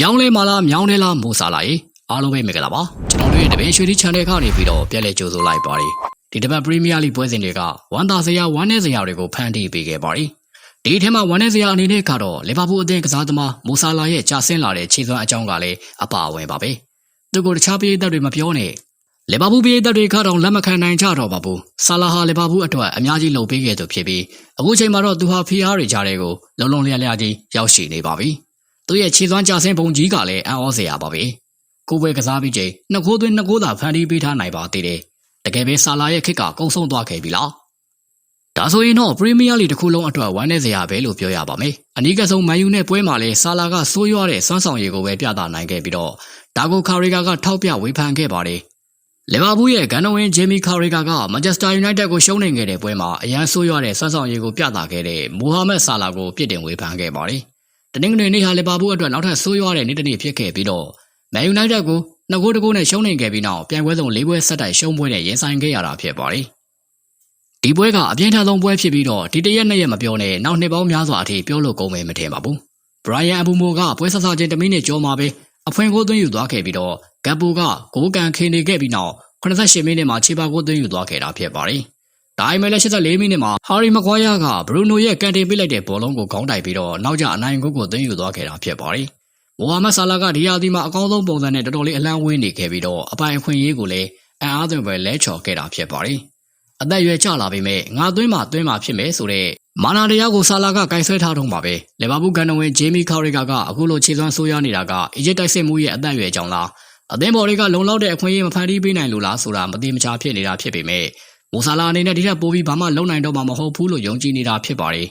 ပြောင်းလဲမလားမြောင်းလဲလားမိုးစားလာရေအားလုံးပဲမင်္ဂလာပါကျွန်တော်တို့ရဲ့တပင်းရွှေဒီ channel ကနေပြီးတော့ပြန်လည်ကြိုဆိုလိုက်ပါတယ်ဒီတစ်ပတ် Premier League ပွဲစဉ်တွေကဝမ်းသာစရာဝမ်းနည်းစရာတွေကိုဖန်တီးပေးခဲ့ပါတယ်ဒီအထက်မှာဝမ်းနည်းစရာအနေနဲ့ကတော့လီဗာပူးအသင်းကစားသမားမိုဆာလာရဲ့ကြာဆင်းလာတဲ့ခြေစွမ်းအကြောင်းကလည်းအပါအဝင်ပါပဲသူကိုတခြားပြည်သက်တွေမပြောနဲ့လီဗာပူးပြည်သက်တွေကတော့လက်မခံနိုင်ကြတော့ပါဘူးဆာလာဟာလီဗာပူးအတွက်အများကြီးလှုပ်ပေးခဲ့သူဖြစ်ပြီးအခုချိန်မှာတော့သူဟာဖီအားတွေကြားတဲ့ကိုလုံလုံလျလျကြီးရောက်ရှိနေပါပြီ သူ့ရဲ့ခြေစွမ်းကြဆင်းပုံကြီးကလည်းအံ့ဩစရာပါပဲ။ကိုယ်ပဲကစားပြီးချိန်နှစ်ခိုးသွင်းနှစ်ခိုးသာဖန်တီးပေးထားနိုင်ပါသေးတယ်။တကယ်ပဲဆာလာရဲ့ခစ်ကကုန်းဆုံးသွားခဲ့ပြီလား။ဒါဆိုရင်တော့ပရီးမီးယားလိတစ်ခုလုံးအတွက်ဝမ်းနည်းစရာပဲလို့ပြောရပါမယ်။အနီးကဆုံးမန်ယူနဲ့ပွဲမှာလည်းဆာလာကဆိုးရွားတဲ့စွမ်းဆောင်ရည်ကိုပဲပြသနိုင်ခဲ့ပြီးတော့ဒါကိုခါရီဂါကထောက်ပြဝေဖန်ခဲ့ပါတယ်။လီဗာပူးရဲ့ဂန်နဝင်ဂျေမီခါရီဂါကမန်ချက်စတာယူနိုက်တက်ကိုရှုံးနေခဲ့တဲ့ပွဲမှာအရန်ဆိုးရွားတဲ့စွမ်းဆောင်ရည်ကိုပြသခဲ့တဲ့မိုဟာမက်ဆာလာကိုပြစ်တင်ဝေဖန်ခဲ့ပါတယ်။ တနင်္ဂနွေနေ့ဟာလီဗာပူးအတွက်နောက်ထပ်ဆိုးရွားတဲ့နေ့တစ်နေ့ဖြစ်ခဲ့ပြီးတော့မန်ယူနိုက်တက်ကိုနှစ်ဂိုးတစ်ဂိုးနဲ့ရှုံးနေခဲ့ပြီးနောက်ပြိုင်ပွဲဆုံး၄ပွဲဆက်တိုက်ရှုံးပွဲနဲ့ရင်ဆိုင်ခဲ့ရတာဖြစ်ပါတယ်။ဒီပွဲကအပြင်းထန်ဆုံးပွဲဖြစ်ပြီးတော့ဒီတရက်နှစ်ရက်မပြောနဲ့နောက်နှစ်ပေါင်းများစွာအထိပြောလို့ကုန်မယ်မထင်ပါဘူး။ဘရိုင်ယန်အဘူမိုကပွဲဆဆချင်းတမိနစ်ကျော်မှာပဲအဖွင့်ကိုသွင်းယူသွားခဲ့ပြီးတော့ဂပ်ပူကဂိုးကန်ခင်းနေခဲ့ပြီးနောက်88မိနစ်မှာခြေပါကိုသွင်းယူသွားခဲ့တာဖြစ်ပါတယ်။ ဒါပေမဲ့လည်း84မိနစ်မှာဟာရီမကွာယာကဘရူနိုရဲ့ကန်တင်ပေးလိုက်တဲ့ဘောလုံးကိုခေါင်းတိုက်ပြီးတော့နောက်ကျအနိုင်ဂိုးကိုသွင်းယူသွားခဲ့တာဖြစ်ပါတယ်။မိုဟာမက်ဆာလာကဒီယာဒီမှာအကောင်းဆုံးပုံစံနဲ့တော်တော်လေးအလန့်ဝင်းနေခဲ့ပြီးတော့အပိုင်အခွင့်အရေးကိုလည်းအံ့အားသင့်ပဲလဲချော်ခဲ့တာဖြစ်ပါတယ်။အသက်အရွယ်ကျလာပေမဲ့ငါသွင်းမှသွင်းမှဖြစ်မယ်ဆိုတဲ့မာနာတရားကိုဆာလာကကင်ဆယ်ထားတော့မှာပဲလီဗာပူးကန်နဝင်ဂျေမီခါရီဂါကအခုလိုခြေစွမ်းဆိုးရနေတာကအီဂျစ်တိုက်စစ်မှုရဲ့အသက်အရွယ်ကြောင့်လားအသင်းဘော်တွေကလုံလောက်တဲ့အခွင့်အရေးမဖန်တီးပေးနိုင်လို့လားဆိုတာမသိမချာဖြစ်နေတာဖြစ်ပေမဲ့ မိုဆာလာအနေနဲ့ဒီထက်ပိုပြီးဘာမှလုံနိုင်တော့မှာမဟုတ်ဘူးလို့ယုံကြည်နေတာဖြစ်ပါတယ်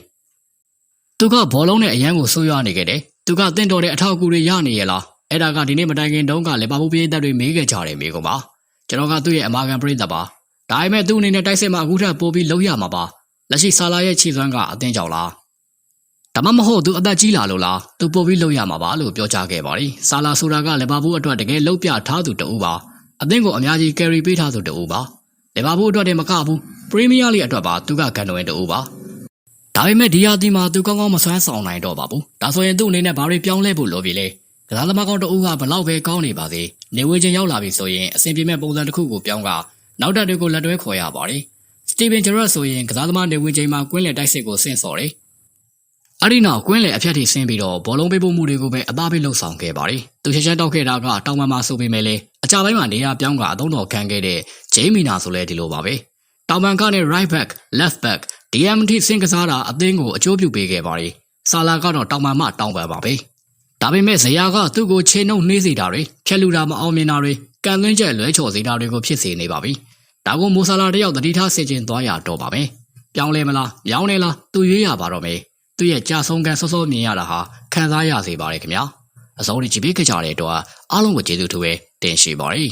။သူကဘောလုံးနဲ့အရန်ကိုဆိုးရွားနေခဲ့တယ်။သူကတင့်တော်တဲ့အထောက်အကူတွေရနေရဲ့လား။အဲ့ဒါကဒီနေ့မတိုင်ခင်တုန်းကလီဗာပူးပြည်သက်တွေမေးခဲ့ကြတယ်မိကုန်ပါ။ကျွန်တော်ကသူ့ရဲ့အမာကန်ပရိသတ်ပါ။ဒါပေမဲ့သူ့အနေနဲ့တိုက်စစ်မှာအခုထက်ပိုပြီးလုံရမှာပါ။လက်ရှိဆာလာရဲ့ခြေစွမ်းကအသင်းကြောင့်လား။ဒါမှမဟုတ်သူအသက်ကြီးလာလို့လားသူပို့ပြီးလုံရမှာပါလို့ပြောကြားခဲ့ပါတယ်။ဆာလာဆိုတာကလီဗာပူးအတွက်တကယ်လှုပ်ပြထားသူတအူးပါ။အသင်းကိုအများကြီးကယ်ရီပေးထားသူတအူးပါ။ လီဗာပူးအတွက်တည်းမကဘူးပရီးမီးယားလိအတွက်ပါသူကကန်တော်ဝင်တအူးပါ။ဒါပေမဲ့ဒီယာတီမှာသူကောင်းကောင်းမဆွမ်းဆောင်နိုင်တော့ပါဘူး။ဒါဆိုရင်သူ့အနေနဲ့ဘာတွေပြောင်းလဲဖို့လိုပြီလဲ။ကစားသမားကောင်းတအူးကဘလောက်ပဲကောင်းနေပါစေ။နေဝေချင်းရောက်လာပြီဆိုရင်အဆင်ပြေမဲ့ပုံစံတစ်ခုကိုပြောင်းကနောက်တက်တွေကိုလက်တွဲခေါ်ရပါတယ်။စတီဗင်ဂျရက်ဆိုရင်ကစားသမားနေဝေချင်းမှာကွင်းလယ်တိုက်စစ်ကိုဆင့်စော်တယ်။အဲ့ဒီနောက်ကွင်းလေအဖြတ်ထိဆင်းပြီးတော့ဘောလုံးပေးပို့မှုတွေကိုပဲအသားပေးလှုပ်ဆောင်ခဲ့ပါတယ်။သူချက်ချက်တောက်ခဲ့တာကတောင်ပန်မှာဆိုပေမဲ့လည်း အကြပိုင်းမှာနေရာပြောင်းကအသုံးတော်ခံခဲ့တဲ့ဂျိမ်းမီနာဆိုလဲဒီလိုပါပဲ။တောင်ပန်ကနေ right back, left back, DMT ဆင်ကစားတာအသင်းကိုအကျိုးပြုပေးခဲ့ပါတယ်။ဆာလာကတော့တောင်ပန်မှတောင်ပန်ပါပဲ။ဒါပေမဲ့ဇယာကသူ့ကိုခြေနှုတ်နှေးစေတာတွေဖြက်လူတာမအောင်မြင်တာတွေကန်သွင်းချက်လွဲချော်စေတာတွေကိုဖြစ်စေနေပါပြီ။ဒါကိုမိုဆာလာတယောက်တတိထားဆင်ကျင်သွားရတော့ပါမယ်။ပြောင်းလဲမလား၊ပြောင်းလဲလားသူရွေးရပါတော့မယ်။သူ့ရဲ့ကြာဆုံးကန်စောစောမြင်ရတာဟာခံစားရစေပါတယ်ခင်ဗျာ အစောကြီးကြည့်ပေးကြတဲ့အတွက်အားလုံးကိုကျေးဇူးထူးပဲတင်ရှိပါတယ်